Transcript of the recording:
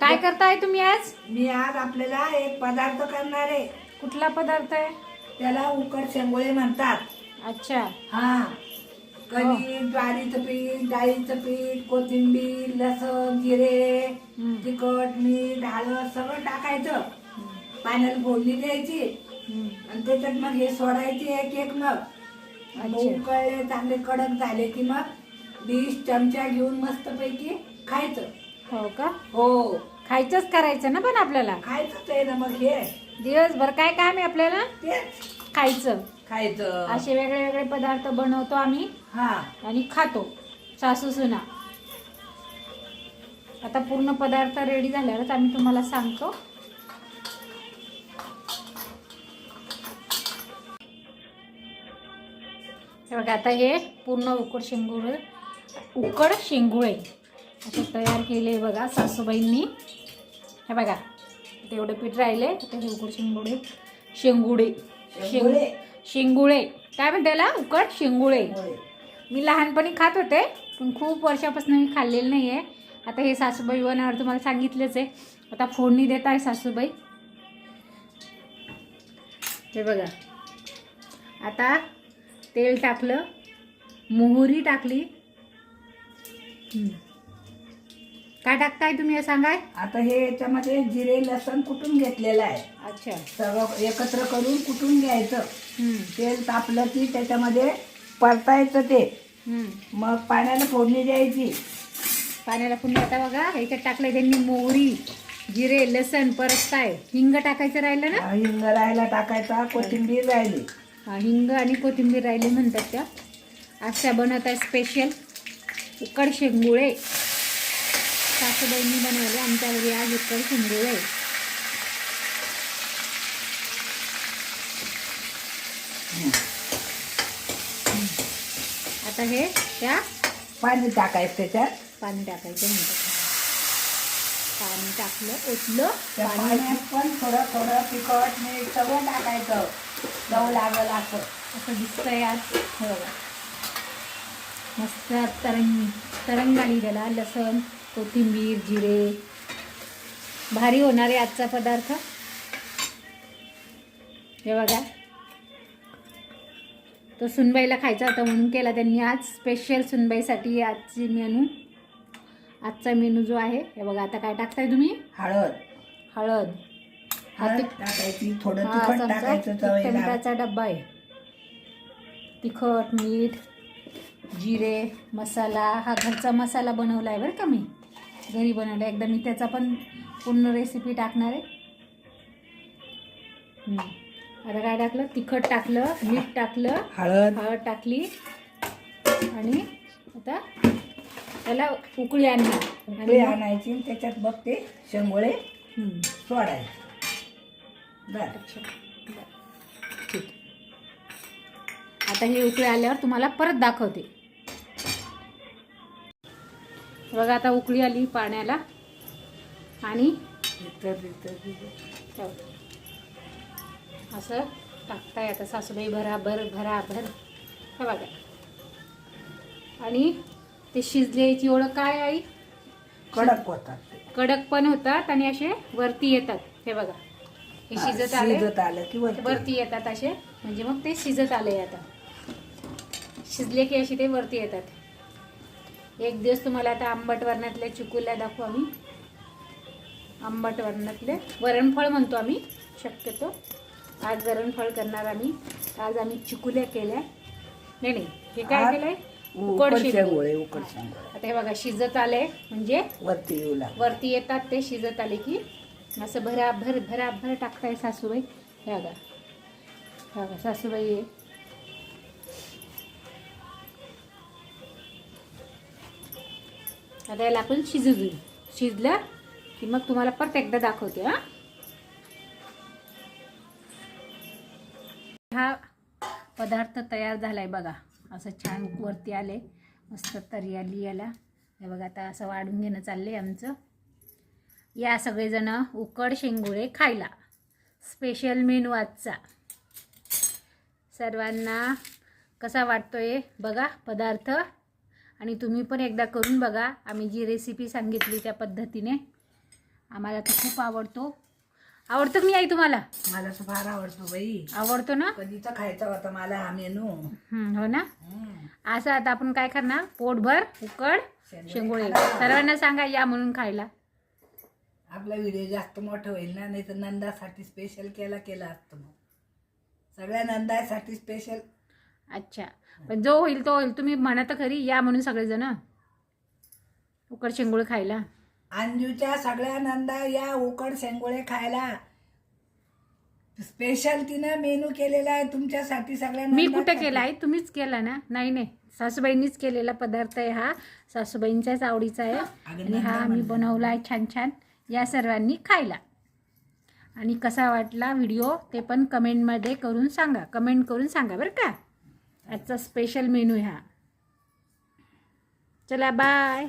काय करताय तुम्ही आज? मी आज आपल्याला एक पदार्थ करणार आहे. कुठला पदार्थ आहे? त्याला उकड शेंगोळे म्हणतात. अच्छा. हा. कणिक ज्वारीचं पीठ डाळीचं पीठ कोथिंबीर लसण जिरे. तिखट मीठ हळद सगळं टाकायचं. पाण्याला फोडणी द्यायची. आणि त्याच्यात मग हे सोडायचे एक एक मग. उकळले चांगले कडक झाले की मग डिश चमचा घेऊन मस्त पैकी खायचं. हो का? हो. खायचंच करायचं ना पण आपल्याला? खायचंच आहे ना मग हे. दिवसभर काय काम आहे आपल्याला? तेच. खायचं. खायचं. असे वेगळे वेगळे पदार्थ बनवतो आम्ही. हा. आणि खातो. सासू सुना. आता पूर्ण पदार्थ रेडी झाल्यावरच आम्ही तुम्हाला सांगतो. हे बघा आता हे पूर्ण उकड शेंगुळे उकड शेंगुळे. असे तयार केले बघा सासूबाईंनी. हे बघा तेवढं पीठ राहिले आता हे उकड शेंगुडे शेंग शेंगुळे. शेंगुळे काय म्हणते त्याला उकड शेंगुळे. मी लहानपणी खात होते पण खूप वर्षापासून मी खाल्लेलं नाही आहे आता हे सासूबाई बनावर तुम्हाला सांगितलंच आहे. आता फोडणी देत आहे सासूबाई. हे बघा. आता तेल टाकलं मोहरी टाकली. काय टाकताय तुम्ही हे सांगाय? आता हे याच्यामध्ये जिरे लसण कुटून घेतलेलं आहे? अच्छा. सगळं एकत्र करून कुटून घ्यायचं. तेल तापलं की त्याच्यामध्ये परतायचं ते. मग पाण्याला फोडणी द्यायची. पाण्याला पुन्हा आता बघा ह्याच्यात टाकलंय त्यांनी मोहरी जिरे लसण परतताय हिंग टाकायचं राहिलं ना? हिंग राहायला टाकायचा कोथिंबीर राहिली. हा, हिंग आणि कोथिंबीर राहिली म्हणतात त्या. अशा बनवत आहे स्पेशल उकड शेंगुळे. सासूबाईंनी बनवले आमच्या घरी आज उकड शेंगुळे आता हे त्या पाणी टाकायचं त्याच्यात. पाणी टाकायचं म्हणतात. पाणी टाकलं ओतलं त्या पाणी पाण्यात पण थोडं थोडं तिखट मीठ सगळं टाकायचं. चव लागल असं. असं दिसतंय आज. हे. बघा मस्त तरंग तरंग आली त्याला लसण. कोथिंबीर जिरे. भारी होणार आहे आजचा पदार्थ. हे बघा. तो सुनबाईला खायचा होता म्हणून केला त्यांनी आज. स्पेशल सुनबाईसाठी आजची मेनू आजचा मेनू जो आहे हे बघा आता काय टाकताय तुम्ही? हळद. हळद. हळद टाकायची. थोडं तिखट डब्बा आहे. तिखट मीठ जिरे मसाला. हा घरचा मसाला बनवला आहे बरं का मी? घरी बनवला. एकदा मी त्याचा पण पूर्ण रेसिपी टाकणार आहे. आता काय टाकलं? तिखट टाकलं मीठ टाकलं हळद. हळद टाकली. आणि आता त्याला उकळी आणणार. उकळी आणायची आणि त्याच्यात बघ ते शेंगोळे. सोडायचे. बरं. अच्छा. बरं. ठीक. आता हे उकळी आल्यावर तुम्हाला परत दाखवते. बघा आता उकळी आली पाण्याला. आणि. असं टाकताय आता सासूबाई भराभर भराभर. हे बघा. आणि ते शिजल्याची ओळख काय आई? कडक होतात. कडक पण होतात आणि असे वरती येतात. हे बघा. हे शिजत आले शिजत आलं की वरती. वरती येतात असे. म्हणजे मग ते शिजत आले आता. शिजले की असे ते वरती येतात. एक दिवस तुम्हाला आता आंबट वर्णातल्या चिकुल्या दाखवू आम्ही. आंबट वर्णातले वरणफळ म्हणतो आम्ही शक्यतो. आज वरणफळ करणार आम्ही. आज आम्ही चिकुल्या केल्या. नाही नाही हे काय केलंय? उकड आता हे बघा शिजत आले म्हणजे वरती येऊ वरती येतात ते शिजत आले की असं भराभर भराभर टाकताय सासूबाई. हे बघा. हे बघा सासूबाई आता याला आपण शिजू देऊ. शिजलं की मग तुम्हाला परत एकदा दाखवते हा? हा पदार्थ तयार झालाय बघा. असं छान वरती आले मस्त तरी आली याला. हे बघा आता असं वाढून घेणं चाललंय आमचं. या सगळेजण उकड शेंगुळे खायला. स्पेशल मेनू आजचा. सर्वांना कसा वाटतोय बघा पदार्थ? आणि तुम्ही पण एकदा करून बघा. आम्ही जी रेसिपी सांगितली त्या पद्धतीने. आम्हाला तर खूप आवडतो. आवडतो की नाही आई तुम्हाला? मला तर फार आवडतो बाई. आवडतो ना? कधीचा खायचा होता मला हा मेनू. हं, हो ना? हम्म. असं आता आपण काय करणार? पोटभर उकड शेंगोळे सर्वांना सांगा या म्हणून खायला. आपला व्हिडिओ जास्त मोठं होईल ना नाही तर नंदासाठी स्पेशल केला केला असतं मग. सगळ्या नंदासाठी स्पेशल अच्छा. पण जो होईल तो होईल. तुम्ही म्हणा तर खरी. या म्हणून सगळेजण. उकड शेंगोळे खायला. अंजूच्या सगळ्या नंदा या उकड शेंगोळे खायला. स्पेशल तिनं मेनू केलेला आहे. तुमच्यासाठी सगळ्या मी. कुठे केला आहे? तुम्हीच केला ना? नाही नाही. सासूबाईंनीच केलेला पदार्थ आहे हा. सासूबाईंच्याच आवडीचा आहे. आणि हा आम्ही बनवला आहे छान छान. या सर्वांनी खायला. आणि कसा वाटला व्हिडिओ ते पण कमेंटमध्ये करून सांगा. कमेंट करून सांगा बरं का? आजचा स्पेशल मेनू ह्या. हा चला बाय